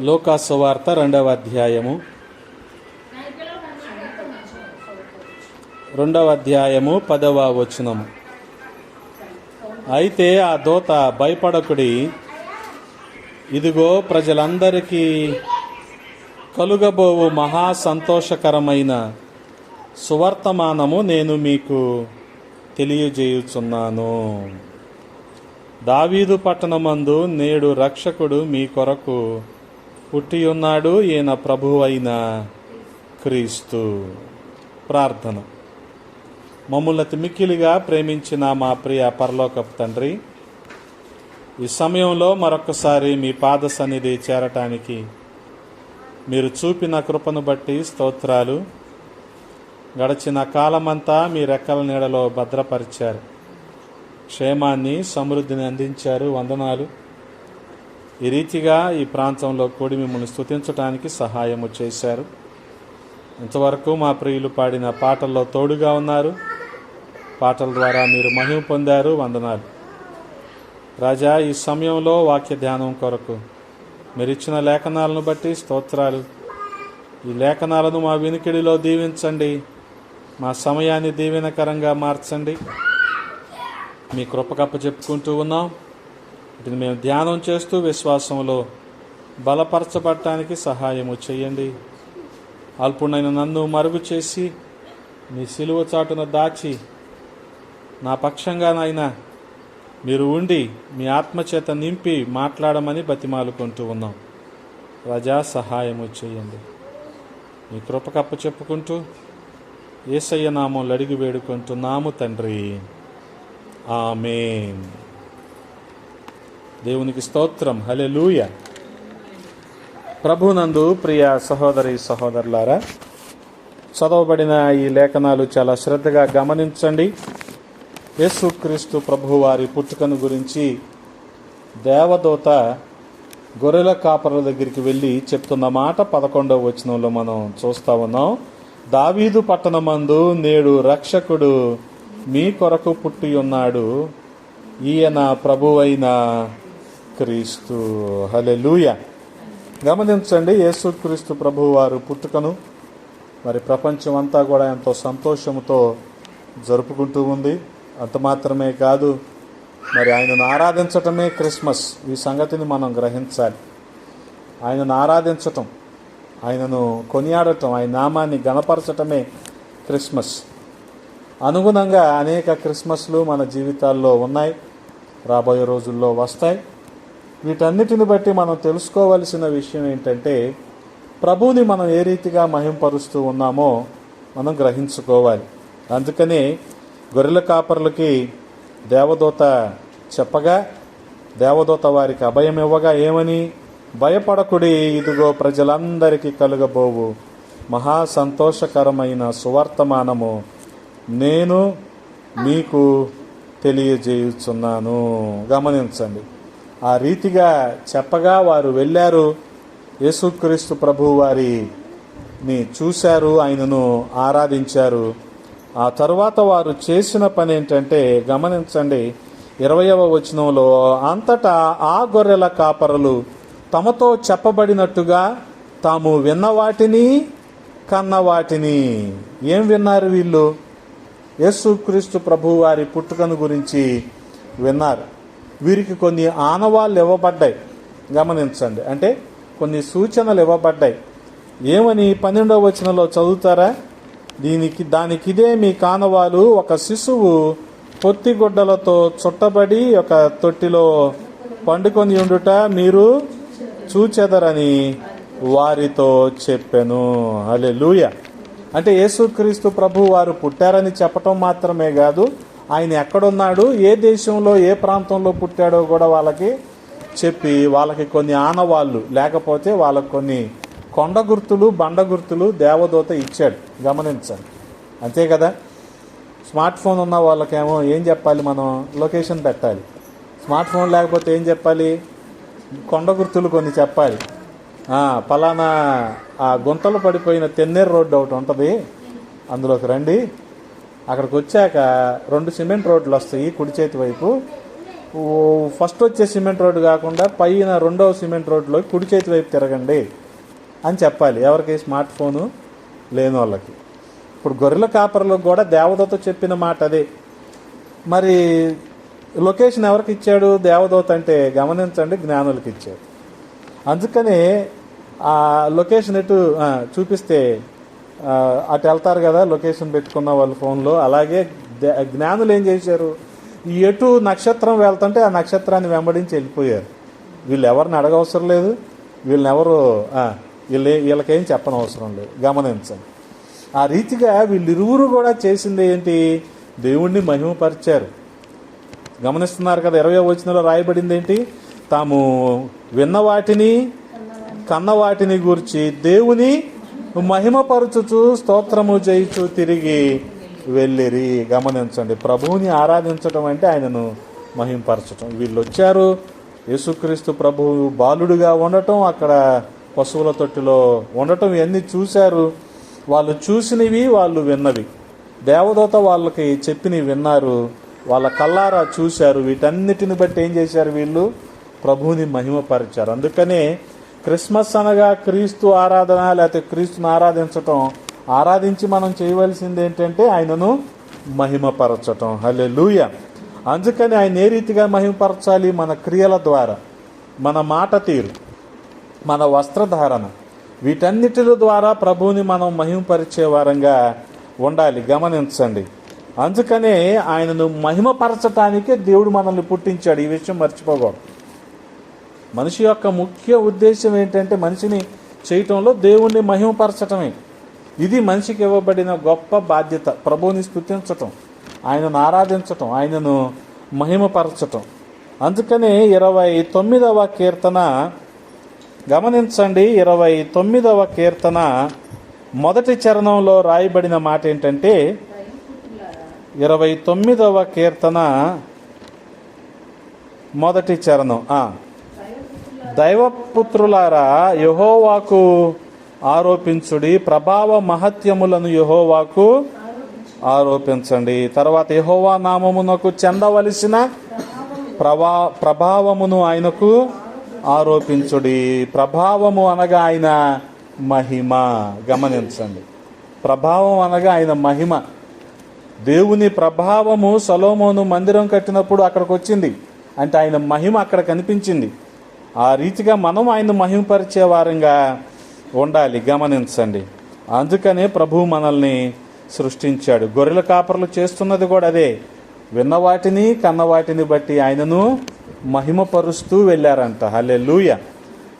లోకాసువార్త రెండవ అధ్యాయము రెండవ అధ్యాయము పదవ వచనము. అయితే ఆ దోత భయపడకుడి ఇదిగో ప్రజలందరికీ కలుగబోవు మహా సంతోషకరమైన సువర్తమానము నేను మీకు తెలియజేయుచున్నాను. దావీదు పట్టణమందు నేడు రక్షకుడు మీ కొరకు పుట్టియున్నాడు ఈయన ప్రభువైన క్రీస్తు. ప్రార్థన. మమ్మల్ని మిక్కిలిగా ప్రేమించిన మా ప్రియ పరలోకపు తండ్రి ఈ సమయంలో మరొకసారి మీ పాద సన్నిధి చేరటానికి మీరు చూపిన కృపను బట్టి స్తోత్రాలు. గడిచిన కాలమంతా మీ రెక్కల నీడలో భద్రపరిచారు. క్షేమాన్ని సమృద్ధిని అందించారు. వందనాలు. ఈ రీతిగా ఈ ప్రాంతంలో కూడి మిమ్మల్ని స్థుతించడానికి సహాయము చేశారు. ఇంతవరకు మా ప్రియులు పాడిన పాటల్లో తోడుగా ఉన్నారు. పాటల ద్వారా మీరు మహిమ పొందారు. వందనాలు. రాజా ఈ సమయంలో వాక్య ధ్యానం కొరకు మీరు ఇచ్చిన లేఖనాలను బట్టి స్తోత్రాలు. ఈ లేఖనాలను మా వినికిడిలో దీవించండి. మా సమయాన్ని దీవెనకరంగా మార్చండి. మీ కృపకప్ప చెప్పుకుంటూ ఉన్నాం. వీటిని మేము ధ్యానం చేస్తూ విశ్వాసంలో బలపరచబడటానికి సహాయము చేయండి. అల్పుడైన నన్ను మరుగు చేసి మీ సిలువ చాటున దాచి నా పక్షంగా నాయన మీరు ఉండి మీ ఆత్మచేత నింపి మాట్లాడమని బతిమాలుకుంటూ ఉన్నాం. రజా సహాయము చేయండి. మీ కృపకప్ప చెప్పుకుంటూ ఏసయ్య నామం అడిగి వేడుకుంటున్నాము తండ్రి. ఆమెన్. దేవునికి స్తోత్రం. హలెలూయ ప్రభునందు ప్రియ సహోదరి సహోదరులారా చదవబడిన ఈ లేఖనాలు చాలా శ్రద్ధగా గమనించండి. యేసుక్రీస్తు ప్రభువారి పుట్టుకను గురించి దేవదూత గొర్రెల కాపరుల దగ్గరికి వెళ్ళి చెప్తున్న మాట పదకొండవ వచనంలో మనం చూస్తా ఉన్నాం. దావీదు పట్టణమందు నేడు రక్షకుడు మీ కొరకు పుట్టి ఉన్నాడు. ఈయన ప్రభువైన క్రీస్తు హలెలూయ గమనించండి యేసుక్రీస్తు ప్రభు వారు పుట్టుకను మరి ప్రపంచం అంతా కూడా ఎంతో సంతోషంతో జరుపుకుంటూ ఉంది. అంత మాత్రమే కాదు మరి ఆయనను ఆరాధించటమే క్రిస్మస్. ఈ సంగతిని మనం గ్రహించాలి. ఆయనను ఆరాధించటం ఆయనను కొనియాడటం ఆయన నామాన్ని గణపరచటమే క్రిస్మస్. అనుగుణంగా అనేక క్రిస్మస్లు మన జీవితాల్లో ఉన్నాయి రాబోయే రోజుల్లో వస్తాయి. వీటన్నిటిని బట్టి మనం తెలుసుకోవలసిన విషయం ఏంటంటే ప్రభువుని మనం ఏ రీతిగా మహింపరుస్తూ ఉన్నామో మనం గ్రహించుకోవాలి. అందుకని గొర్రెల కాపర్లకి దేవదూత చెప్పగా దేవదూత వారికి అభయం ఇవ్వగా ఏమని? భయపడకుడి ఇదిగో ప్రజలందరికీ కలుగబోవు. మహా సంతోషకరమైన సువర్తమానము నేను మీకు తెలియజేయుచున్నాను. గమనించండి. ఆ రీతిగా చెప్పగా వారు వెళ్ళారు. యేసుక్రీస్తు ప్రభు వారిని చూశారు ఆయనను ఆరాధించారు. ఆ తరువాత వారు చేసిన పని ఏంటంటే గమనించండి ఇరవయవ వచనంలో అంతటా ఆ గొర్రెల కాపరులు తమతో చెప్పబడినట్టుగా తాము విన్న వాటిని కన్న వాటిని. ఏం విన్నారు వీళ్ళు? యేసుక్రీస్తు ప్రభు వారి పుట్టుకను గురించి విన్నారు. వీరికి కొన్ని ఆనవాళ్ళు ఇవ్వబడ్డాయి. గమనించండి. అంటే కొన్ని సూచనలు ఇవ్వబడ్డాయి. ఏమని పన్నెండవ వచనంలో చదువుతారా? దీనికి దానికి ఇదే మీ కానవాలు ఒక శిశువు పొత్తిగుడ్డలతో చుట్టబడి ఒక తొట్టిలో పండుకొని ఉండుట మీరు చూచెదరని వారితో చెప్పాను. అలే లూయ అంటే యేసుక్రీస్తు ప్రభు వారు పుట్టారని చెప్పటం మాత్రమే కాదు ఆయన ఎక్కడున్నాడు ఏ దేశంలో ఏ ప్రాంతంలో పుట్టాడో కూడా వాళ్ళకి చెప్పి వాళ్ళకి కొన్ని ఆనవాళ్ళు లేకపోతే వాళ్ళకి కొన్ని కొండ గుర్తులు బండ గుర్తులు దేవదూత ఇచ్చాడు. గమనించండి అంతే కదా? స్మార్ట్ ఫోన్ ఉన్న వాళ్ళకేమో ఏం చెప్పాలి మనం? లొకేషన్ పెట్టాలి. స్మార్ట్ ఫోన్ లేకపోతే ఏం చెప్పాలి? కొండ గుర్తులు కొన్ని చెప్పాలి. పలానా ఆ గుంతలు పడిపోయిన తెన్నేరు రోడ్డు ఒకటి ఉంటుంది. అందులోకి రండి. అక్కడికి వచ్చాక రెండు సిమెంట్ రోడ్లు వస్తాయి కుడి చేతి వైపు. ఫస్ట్ వచ్చే సిమెంట్ రోడ్డు కాకుండా పైన రెండవ సిమెంట్ రోడ్లో కుడి చేతి వైపు తిరగండి అని చెప్పాలి. ఎవరికి? స్మార్ట్ ఫోను లేని వాళ్ళకి. ఇప్పుడు గొర్రెల కాపర్లకు కూడా దేవదూత చెప్పిన మాట అదే. మరి లొకేషన్ ఎవరికి ఇచ్చాడు? దేవదూత అంటే గమనించండి జ్ఞానులకి ఇచ్చాడు. అందుకని ఆ లొకేషన్ ఎటు చూపిస్తే అటు వెళ్తారు కదా లొకేషన్ పెట్టుకున్న వాళ్ళ ఫోన్లో. అలాగే జ్ఞానులు ఏం చేశారు? ఎటు నక్షత్రం వెళ్తుంటే ఆ నక్షత్రాన్ని వెంబడించి వెళ్ళిపోయారు. వీళ్ళు ఎవరిని అడగవసరం లేదు. వీళ్ళని ఎవరు ఆ, వీళ్ళు వీళ్ళకేం చెప్పనవసరం లేదు. గమనించండి. ఆ రీతిగా వీళ్ళిరువురు కూడా చేసింది ఏంటి? దేవుణ్ణి మహిమపరిచారు. గమనిస్తున్నారు కదా ఇరవై వచనంలో రాయబడింది ఏంటి? తాము విన్న వాటిని కన్న వాటిని గూర్చి దేవుని మహిమపరచుచు స్తోత్రము చేయుచు తిరిగి వెళ్ళిరి. గమనించండి ప్రభువుని ఆరాధించడం అంటే ఆయనను మహింపరచటం. వీళ్ళు వచ్చారు యేసుక్రీస్తు ప్రభువు బాలుడుగా ఉండటం అక్కడ పశువుల తొట్టిలో ఉండటం ఇవన్నీ చూశారు. వాళ్ళు చూసినవి వాళ్ళు విన్నవి. దేవదూత వాళ్ళకి చెప్పినవి విన్నారు. వాళ్ళ కల్లారా చూశారు. వీటన్నిటిని బట్టి ఏం చేశారు వీళ్ళు? ప్రభువుని మహిమపరిచారు. అందుకనే క్రిస్మస్ అనగా క్రీస్తు ఆరాధన లేకపోతే క్రీస్తుని ఆరాధించటం. ఆరాధించి మనం చేయవలసింది ఏంటంటే ఆయనను మహిమపరచటం. హలే అందుకని ఆయన ఏ రీతిగా మహిమపరచాలి? మన క్రియల ద్వారా. మన మాట తీరు. మన వస్త్రధారణ. వీటన్నిటిల ద్వారా ప్రభువుని మనం మహిమపరిచే వారంగా ఉండాలి. గమనించండి. అందుకనే ఆయనను మహిమపరచటానికే దేవుడు మనల్ని పుట్టించాడు. ఈ విషయం మర్చిపోకూడదు. మనిషి యొక్క ముఖ్య ఉద్దేశం ఏంటంటే మనిషిని చేయటంలో దేవుణ్ణి మహిమపరచటమే. ఇది మనిషికి ఇవ్వబడిన గొప్ప బాధ్యత. ప్రభువుని స్థుతించటం ఆయనను ఆరాధించటం ఆయనను మహిమపరచటం. అందుకనే ఇరవై తొమ్మిదవ కీర్తన గమనించండి. ఇరవై తొమ్మిదవ కీర్తన మొదటి చరణంలో రాయబడిన మాట ఏంటంటే ఇరవై తొమ్మిదవ కీర్తన మొదటి చరణం. దైవపుత్రులారా యహోవాకు ఆరోపించుడి ప్రభావ మహత్యములను యహోవాకు ఆరోపించండి. తర్వాత యహోవా నామమునకు చెందవలసిన ప్రభా ప్రభావమును ఆయనకు ఆరోపించుడి. ప్రభావము అనగా ఆయన మహిమ. గమనించండి. ప్రభావం అనగా ఆయన మహిమ. దేవుని ప్రభావము సలోమోను మందిరం కట్టినప్పుడు అక్కడికి వచ్చింది అంటే ఆయన మహిమ అక్కడ కనిపించింది. ఆ రీతిగా మనం ఆయన మహిమపరిచే వారంగా ఉండాలి. గమనించండి. అందుకనే ప్రభు మనల్ని సృష్టించాడు. గొర్రెల కాపర్లు చేస్తున్నది కూడా అదే. విన్న వాటిని కన్న వాటిని బట్టి ఆయనను మహిమపరుస్తూ వెళ్ళారంట. హలే లూయ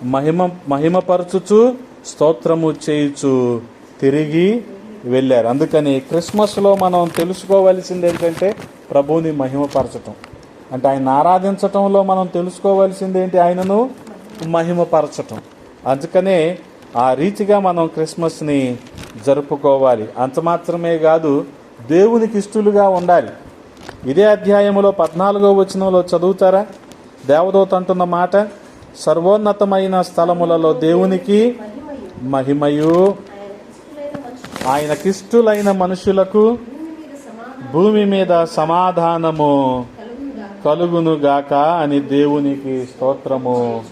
మహిమ మహిమపరచుచు స్తోత్రము చేయుచు తిరిగి వెళ్ళారు. అందుకని క్రిస్మస్లో మనం తెలుసుకోవలసింది ఏంటంటే ప్రభువుని మహిమపరచటం. అంటే ఆయన ఆరాధించటంలో మనం తెలుసుకోవాల్సింది ఏంటి? ఆయనను మహిమపరచటం. అందుకనే ఆ రీతిగా మనం క్రిస్మస్ని జరుపుకోవాలి. అంత మాత్రమే కాదు దేవునికి ఇష్టలుగా ఉండాలి. ఇదే అధ్యాయములో పద్నాలుగో వచనంలో చదువుతారా? దేవదూత అంటున్న మాట సర్వోన్నతమైన స్థలములలో దేవునికి మహిమయు. ఆయనకిష్టులైన మనుషులకు భూమి మీద సమాధానము. కలుగును గాక అని దేవునికి స్తోత్రము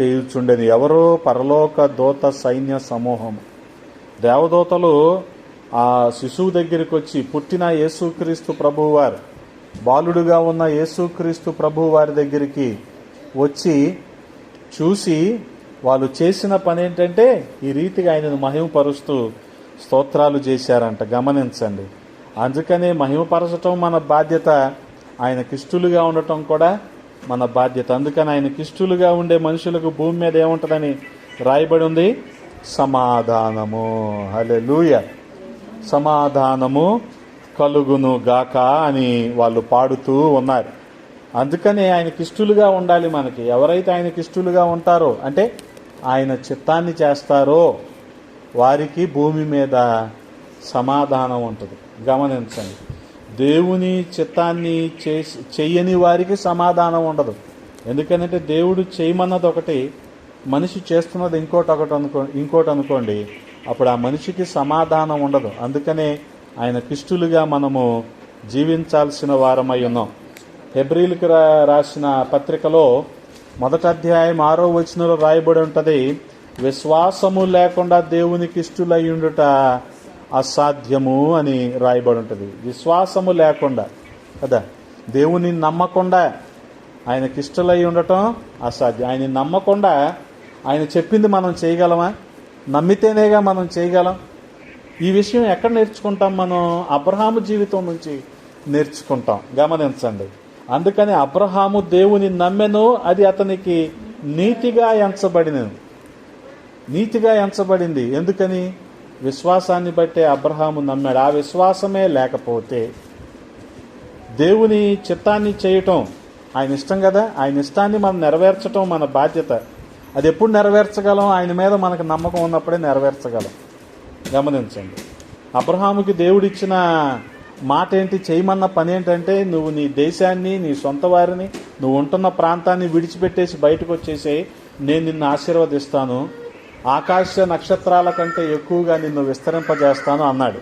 చేయుచుండేది. ఎవరో పరలోక దూత సైన్య సమూహం. దేవదూతలు ఆ శిశువు దగ్గరికి వచ్చి పుట్టిన యేసుక్రీస్తు ప్రభువారు బాలుడుగా ఉన్న యేసుక్రీస్తు ప్రభువారి దగ్గరికి వచ్చి చూసి వాళ్ళు చేసిన పని ఏంటంటే ఈ రీతిగా ఆయనను మహిమపరుస్తూ స్తోత్రాలు చేశారంట. గమనించండి. అందుకనే మహిమపరచటం మన బాధ్యత. ఆయన కిష్టులుగా ఉండటం కూడా మన బాధ్యత. అందుకని ఆయన కిష్టులుగా ఉండే మనుషులకు భూమి మీద ఏముంటుందని రాయబడి ఉంది? సమాధానము. హలే సమాధానము కలుగును గాక అని వాళ్ళు పాడుతూ ఉన్నారు. అందుకనే ఆయనకి ఇష్టలుగా ఉండాలి మనకి. ఎవరైతే ఆయనకి ఇష్టలుగా ఉంటారో అంటే ఆయన చిత్తాన్ని చేస్తారో వారికి భూమి మీద సమాధానం ఉంటుంది. గమనించండి. దేవుని చిత్తాన్ని చేసి చెయ్యని వారికి సమాధానం ఉండదు. ఎందుకంటే దేవుడు చేయమన్నది ఒకటి మనిషి చేస్తున్నది ఇంకోటి ఒకటి అనుకో ఇంకోటి అనుకోండి అప్పుడు ఆ మనిషికి సమాధానం ఉండదు. అందుకనే ఆయన కిష్టులుగా మనము జీవించాల్సిన వారమై ఉన్నాం. హెబ్రిల్కి రా- రాసిన పత్రికలో మొదటి అధ్యాయం ఆరో వచనంలో రాయబడి ఉంటుంది విశ్వాసము లేకుండా దేవునికి ఇష్టులయ్యుండుట అసాధ్యము అని రాయబడి ఉంటుంది. విశ్వాసము లేకుండా కదా? దేవుని నమ్మకుండా ఆయనకి ఇష్టలై ఉండటం అసాధ్యం. ఆయన నమ్మకుండా ఆయన చెప్పింది మనం చేయగలమా? నమ్మితేనేగా మనం చేయగలం? ఈ విషయం ఎక్కడ నేర్చుకుంటాం మనం? అబ్రహాము జీవితం నుంచి నేర్చుకుంటాం. గమనించండి. అందుకని అబ్రహాము దేవుని నమ్మెను అది అతనికి నీతిగా ఎంచబడినది. నీతిగా ఎంచబడింది. ఎందుకని? విశ్వాసాన్ని బట్టే అబ్రహాము నమ్మాడు. ఆ విశ్వాసమే లేకపోతే దేవుని చిత్తాన్ని చేయటం ఆయన ఇష్టం కదా? ఆయన ఇష్టాన్ని మనం నెరవేర్చటం మన బాధ్యత. అది ఎప్పుడు నెరవేర్చగలం? ఆయన మీద మనకు నమ్మకం ఉన్నప్పుడే నెరవేర్చగలం. గమనించండి. అబ్రహాముకి దేవుడిచ్చిన మాట ఏంటి చేయమన్న పని ఏంటంటే నువ్వు నీ దేశాన్ని నీ సొంత వారిని నువ్వు ఉంటున్న ప్రాంతాన్ని విడిచిపెట్టేసి బయటకు వచ్చేసి నేను నిన్ను ఆశీర్వదిస్తాను. ఆకాశ నక్షత్రాల కంటే ఎక్కువగా నిన్ను విస్తరింపజేస్తాను అన్నాడు.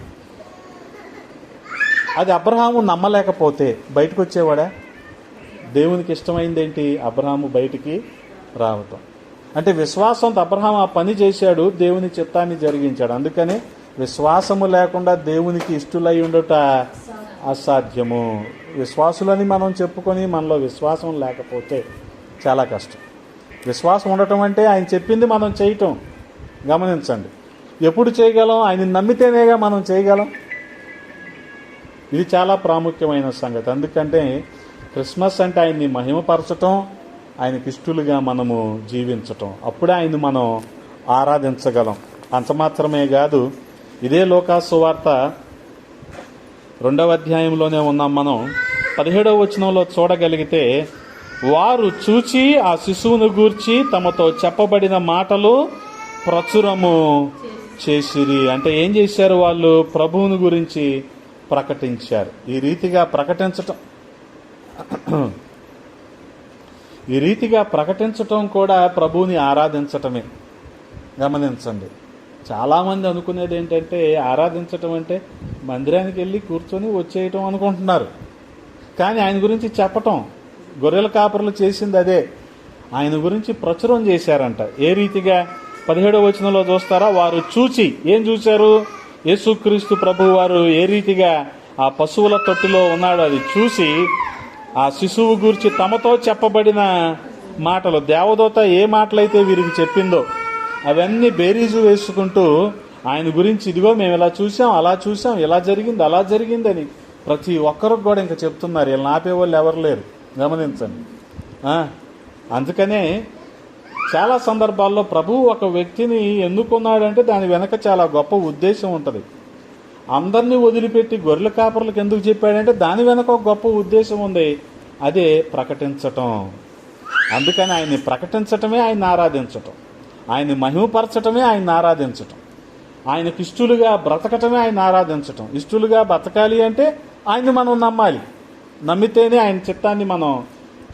అది అబ్రహాము నమ్మలేకపోతే బయటకు వచ్చేవాడా దేవునికి ఇష్టమైంది ఏంటి అబ్రహాము బయటికి రావటం. అంటే విశ్వాసంతో అబ్రహాం ఆ పని చేశాడు దేవుని చిత్తాన్ని జరిగించాడు. అందుకనే విశ్వాసము లేకుండా దేవునికి ఇష్టులై ఉండుట అసాధ్యము. విశ్వాసులని మనం చెప్పుకొని మనలో విశ్వాసం లేకపోతే చాలా కష్టం. విశ్వాసం ఉండటం అంటే ఆయన చెప్పింది మనం చేయటం. గమనించండి. ఎప్పుడు చేయగలం? ఆయన నమ్మితేనేగా మనం చేయగలం? ఇది చాలా ప్రాముఖ్యమైన సంగతి. అందుకంటే క్రిస్మస్ అంటే ఆయన్ని మహిమపరచటం ఆయనకి ఇష్టలుగా మనము జీవించటం. అప్పుడే ఆయన మనం ఆరాధించగలం. అంత మాత్రమే కాదు ఇదే లోకాసువార్త రెండవ అధ్యాయంలోనే ఉన్నాం మనం. పదిహేడవ వచనంలో చూడగలిగితే వారు చూచి ఆ శిశువును గూర్చి తమతో చెప్పబడిన మాటలు ప్రచురము చేసిరి. అంటే ఏం చేశారు వాళ్ళు? ప్రభువుని గురించి ప్రకటించారు. ఈ రీతిగా ప్రకటించటం. ఈ రీతిగా ప్రకటించటం కూడా ప్రభువుని ఆరాధించటమే. గమనించండి. చాలామంది అనుకునేది ఏంటంటే ఆరాధించటం అంటే మందిరానికి వెళ్ళి కూర్చొని వచ్చేయటం అనుకుంటున్నారు. కానీ ఆయన గురించి చెప్పటం. గొర్రెల కాపరులు చేసింది అదే. ఆయన గురించి ప్రచురం చేశారంట. ఏ రీతిగా? పదిహేడవ వచనంలో చూస్తారా? వారు చూచి. ఏం చూశారు? యేసుక్రీస్తు ప్రభు వారు ఏ రీతిగా ఆ పశువుల తొట్టిలో ఉన్నాడో అది చూసి ఆ శిశువు గురించి తమతో చెప్పబడిన మాటలు దేవదూత ఏ మాటలైతే వీరికి చెప్పిందో అవన్నీ బేరీజు వేసుకుంటూ ఆయన గురించి ఇదిగో మేము ఇలా చూసాం అలా చూసాం ఇలా జరిగింది అలా జరిగిందని ప్రతి ఒక్కరికి కూడా ఇంకా చెప్తున్నారు. ఇలా ఆపేవాళ్ళు ఎవరు లేరు. గమనించండి. అందుకనే చాలా సందర్భాల్లో ప్రభు ఒక వ్యక్తిని ఎన్నుకున్నాడంటే దాని వెనక చాలా గొప్ప ఉద్దేశం ఉంటుంది. అందరినీ వదిలిపెట్టి గొర్రెల కాపర్లకు ఎందుకు చెప్పాడంటే దాని వెనక ఒక గొప్ప ఉద్దేశం ఉంది. అదే ప్రకటించటం. అందుకని ఆయన్ని ప్రకటించటమే ఆయన ఆరాధించటం. ఆయన్ని మహిమపరచటమే ఆయన ఆరాధించటం. ఆయనకు ఇష్టలుగా బ్రతకటమే ఆయన ఆరాధించటం. ఇష్టలుగా బ్రతకాలి అంటే ఆయన్ని మనం నమ్మాలి. నమ్మితేనే ఆయన చిత్తాన్ని మనం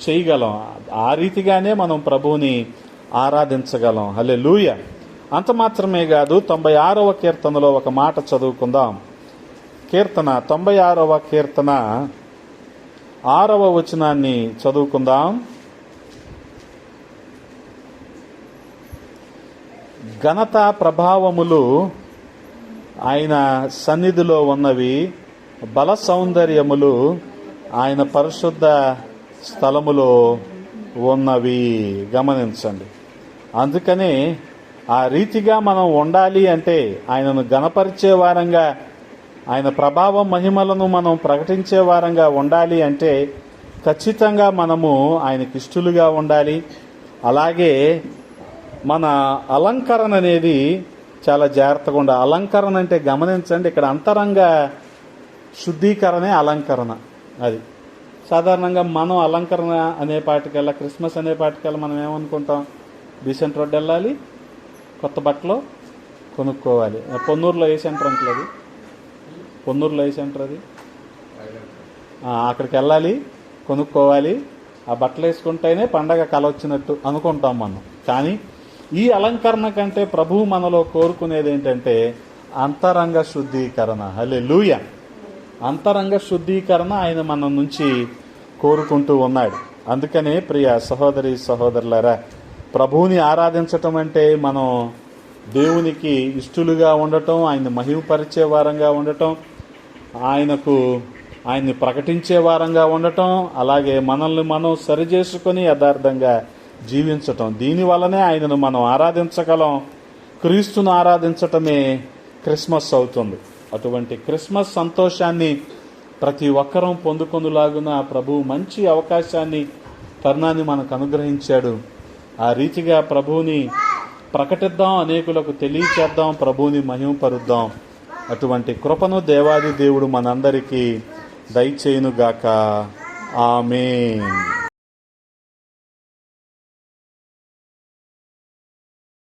చేయగలం. ఆ రీతిగానే మనం ప్రభువుని ఆరాధించగలం. హలే లూయ అంత మాత్రమే కాదు తొంభై ఆరవ కీర్తనలో ఒక మాట చదువుకుందాం. కీర్తన తొంభై ఆరవ కీర్తన ఆరవ వచనాన్ని చదువుకుందాం. ఘనత ప్రభావములు ఆయన సన్నిధిలో ఉన్నవి బల సౌందర్యములు ఆయన పరిశుద్ధ స్థలములో ఉన్నవి గమనించండి. అందుకని ఆ రీతిగా మనం ఉండాలి అంటే ఆయనను గణపరిచే వారంగా ఆయన ప్రభావ మహిమలను మనం ప్రకటించే వారంగా ఉండాలి అంటే ఖచ్చితంగా మనము ఆయనకి ఇష్టలుగా ఉండాలి. అలాగే మన అలంకరణ అనేది చాలా జాగ్రత్తగా ఉండాలి. అలంకరణ అంటే గమనించండి ఇక్కడ అంతరంగ శుద్ధీకరణే అలంకరణ. అది. సాధారణంగా మనం అలంకరణ అనే పాటికల్లా క్రిస్మస్ అనే పాటికల్లా మనం ఏమనుకుంటాం? డీసెంట్ రోడ్ వెళ్ళాలి కొత్త బట్టలు కొనుక్కోవాలి. పొన్నూరులో ఏ సెంటర్ అంటే అది? పొన్నూరులో ఏ సెంటర్ అది? అక్కడికి వెళ్ళాలి కొనుక్కోవాలి. ఆ బట్టలు వేసుకుంటేనే పండగ కల వచ్చినట్టు అనుకుంటాం మనం. కానీ ఈ అలంకరణ కంటే ప్రభువు మనలో కోరుకునేది ఏంటంటే అంతరంగ శుద్ధీకరణ. హలే లూయ అంతరంగ శుద్ధీకరణ ఆయన మన నుంచి కోరుకుంటూ ఉన్నాడు. అందుకనే ప్రియ సహోదరి సహోదరులరా ప్రభువుని ఆరాధించటం అంటే మనం దేవునికి ఇష్టలుగా ఉండటం ఆయన మహిమపరిచే వారంగా ఉండటం ఆయనకు ఆయన్ని ప్రకటించే వారంగా ఉండటం అలాగే మనల్ని మనం సరిచేసుకొని యథార్థంగా జీవించటం. దీనివల్లనే ఆయనను మనం ఆరాధించగలం. క్రీస్తును ఆరాధించటమే క్రిస్మస్ అవుతుంది. అటువంటి క్రిస్మస్ సంతోషాన్ని ప్రతి ఒక్కరం పొందుకొనులాగున ప్రభువు మంచి అవకాశాన్ని తరుణాన్ని మనకు అనుగ్రహించాడు. ఆ రీతిగా ప్రభువుని ప్రకటిద్దాం అనేకులకు తెలియచేద్దాం ప్రభువుని మహిమపరుద్దాం. అటువంటి కృపను దేవాది దేవుడు మనందరికీ దయచేయునుగాక. ఆమె